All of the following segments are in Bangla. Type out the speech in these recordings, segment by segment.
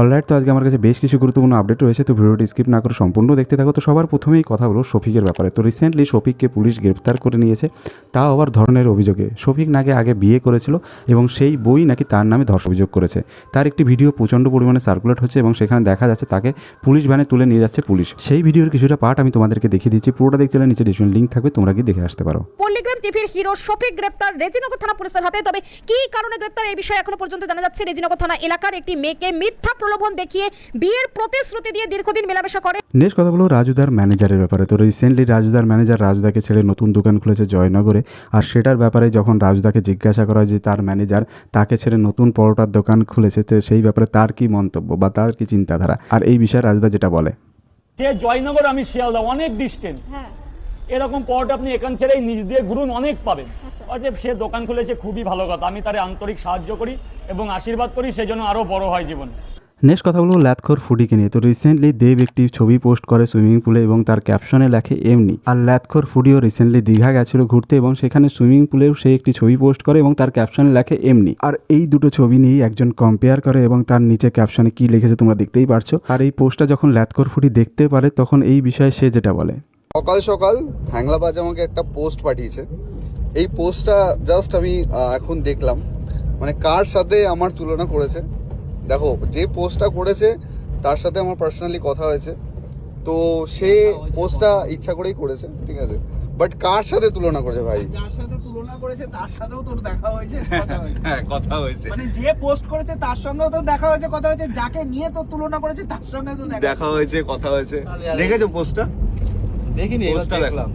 অলরাইট, তো আজকে আমার কাছে বেশ কিছু গুরুত্বপূর্ণ আপডেট রয়েছে, তো ভিডিওটি স্কিপ না করে সম্পূর্ণ দেখতে থাকো। তো সবার প্রথমেই কথা হলো শফিকের ব্যাপারে। তো রিসেন্টলি শফিককে পুলিশ গ্রেপ্তার করে নিয়েছে, তাও আবার ধরনের অভিযোগে। শফিক নাকি আগে বিয়ে করেছিল এবং সেই বই নাকি তার নামে ধর্ষ অভিযোগ করেছে। তার একটি ভিডিও প্রচণ্ড পরিমাণে সার্কুলেট হচ্ছে এবং সেখানে দেখা যাচ্ছে তাকে পুলিশ ভ্যানে তুলে নিয়ে যাচ্ছে পুলিশ। সেই ভিডিওর কিছুটা পার্ট আমি তোমাদেরকে দেখিয়ে দিচ্ছি, পুরোটা দেখতে নিচে ডিসক্রিপশন লিঙ্ক থাকবে, তোমরা গিয়ে দেখে আসতে পারো। পল্লিগ্রাম টিভির হিরো শফিক গ্রেপ্তার রেজিনগর থানা পুলিশের হাতে, তবে কি কারণে গ্রেপ্তার এই বিষয়ে এখনও পর্যন্ত জানা যাচ্ছে? রেজিনগর থানা এলাকার একটি মেয়েকে মিথ্যা প্রলোভন দেখিয়ে বিয়ের প্রতিশ্রুতি দিয়ে দীর্ঘদিন মেলামেশা করে। নেক্সট কথা বলো রাজুদার ম্যানেজারের ব্যাপারে। তো রিসেন্টলি রাজুদার ম্যানেজার রাজুদাকে ছেড়ে নতুন দোকান খুলেছে জয়নগরে। আর সেটার ব্যাপারে যখন রাজুদাকে জিজ্ঞাসা করা হয় যে তার ম্যানেজার তাকে ছেড়ে নতুন পরোটার দোকান খুলেছে তো সেই ব্যাপারে তার কি মন্তব্য বা তার কি চিন্তাধারা? আর এই বিষয়ে রাজুদা যেটা বলে। সে জয়নগর আমি শিয়ালদা অনেক ডিস্টেন্স হ্যাঁ। এরকম পট আপনি এখান ছেড়েই নিজ দিয়ে ঘুরুন অনেক পাবেন। আচ্ছা। অতএব সে দোকান খুলেছে খুবই ভালো কথা। আমি তারে আন্তরিক সাহায্য করি এবং আশীর্বাদ করি সেজন্য আরও বড় হয় জীবনে। নেক্সট কথা বলব ল্যাথখোর ফুডিকে নিয়ে। তো রিসেন্টলি দেব একটি ছবি পোস্ট করে সুইমিং পুলে এবং তার ক্যাপশনে লেখে এমনি। আর ল্যাথখোর ফুডিও রিসেন্টলি দীঘা গেছিল ঘুরতে এবং সেখানে সুইমিং পুলেও সে একটি ছবি পোস্ট করে এবং তার ক্যাপশনে লেখে এমনি। আর এই দুটো ছবি নিয়েই একজন কম্পেয়ার করে এবং তার নিচে ক্যাপশনে কি লিখেছে তোমরা দেখতেই পারছ। আর এই পোস্টটা যখন ল্যাথখোর ফুডি দেখতে পারে তখন এই বিষয়ে সে যেটা বলে। সকাল সকাল হ্যাংলাবাজ আমাকে একটা পোস্ট পাঠিয়েছে। এই পোস্টটা জাস্ট আমি এখন দেখলাম। মানে কার সাথে আমার তুলনা করেছে? দেখো যে পোস্টটা করেছে তার সাথে আমার পার্সোনালি কথা হয়েছে। তো সে পোস্টটা ইচ্ছা করেই করেছে ঠিক আছে? বাট কার সাথে তুলনা করেছে ভাই? যার সাথে তুলনা করেছে তার সাথেও তোর দেখা হয়েছে কথা হয়েছে। হ্যাঁ কথা হয়েছে। মানে যে পোস্ট করেছে তার সঙ্গেও তো দেখা হয়েছে কথা হয়েছে। যাকে নিয়ে তোর তুলনা করেছে তার সঙ্গে তো দেখা দেখা হয়েছে। কথা হয়েছে। দেখেছ পোস্টটা দেখিনি পোস্টটা দেখলাম।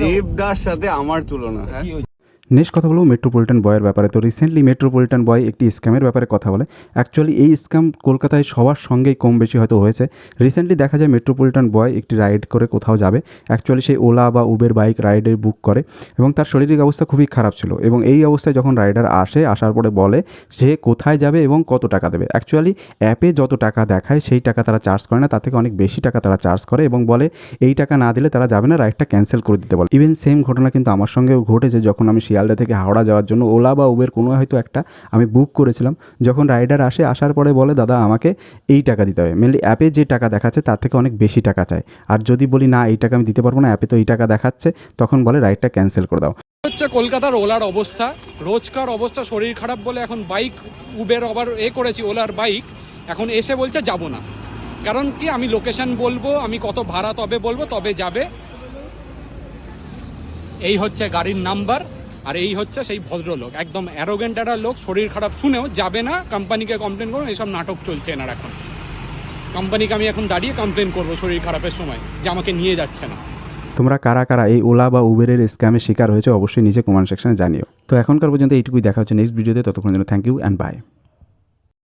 দেবদার সাথে আমার তুলনা হ্যাঁ? কি হয়েছে? নেক্সট কথা বলব মেট্রোপলিটন বয়ের ব্যাপারে। তো রিসেন্টলি মেট্রোপলিটন বয় একটি স্ক্যামের ব্যাপারে কথা বলে। অ্যাকচুয়ালি এই স্ক্যাম কলকাতায় সবার সঙ্গেই কম বেশি হয়তো হয়েছে। রিসেন্টলি দেখা যায় মেট্রোপলিটন বয় একটি রাইড করে কোথাও যাবে। অ্যাকচুয়ালি সেই ওলা বা উবের বাইক রাইডে বুক করে এবং তার শারীরিক অবস্থা খুবই খারাপ ছিল এবং এই অবস্থায় যখন রাইডার আসে, আসার পরে বলে সে কোথায় যাবে এবং কত টাকা দেবে। অ্যাকচুয়ালি অ্যাপে যত টাকা দেখায় সেই টাকা তারা চার্জ করে না, তার থেকে অনেক বেশি টাকা তারা চার্জ করে এবং বলে এই টাকা না দিলে তারা যাবে না রাইডটা ক্যান্সেল করে দিতে বলে। ইভেন সেম ঘটনা কিন্তু আমার সঙ্গেও ঘটেছে যখন আমি শিয়ালদা থেকে হাওড়া যাওয়ার জন্য ওলা বা উবের কোনো হয়তো একটা আমি বুক করেছিলাম। যখন রাইডার আসে, আসার পরে বলে, দাদা, আমাকে এই টাকা দিতে হবে। মেনলি অ্যাপে যে টাকা দেখাচ্ছে, তার থেকে অনেক বেশি টাকা চায়। আর যদি বলি, না, এই টাকা আমি দিতে পারব না অ্যাপে তো এই টাকা দেখাচ্ছে, তখন বলে রাইডটা ক্যান্সেল করে দাও। হচ্ছে কলকাতার ওলার অবস্থা। রোজকার অবস্থা, শরীর খারাপ বলে এখন বাইক উবের আবার এ করেছি, ওলার বাইক এখন এসে বলছে, যাব না। কারণ কি, আমি লোকেশন বলব, আমি কত ভাড়া তবে বলব, তবে যাবে। এই হচ্ছে গাড়ির নাম্বার আর এই হচ্ছে সেই ভদ্রলোক। একদম অ্যারোগেন্ট একটা লোক, শরীর খারাপ শুনেও যাবে না কোম্পানিকে কমপ্লেন করুন, এইসব নাটক চলছে এনার এখন। কোম্পানিকে আমি এখন দাঁড়িয়ে কমপ্লেন করব শরীর খারাপের সময়, যে আমাকে নিয়ে যাচ্ছে না। তোমরা কারা কারা এই ওলা বা উবেরের স্ক্যামের শিকার হয়েছে, অবশ্যই নিজে কমেন্ট সেকশনে জানিও। তো এখনকার পর্যন্ত এইটুকুই দেখা হচ্ছে নেক্সট ভিডিওতে ততক্ষণ জন্য থ্যাংক ইউ অ্যান্ড বাই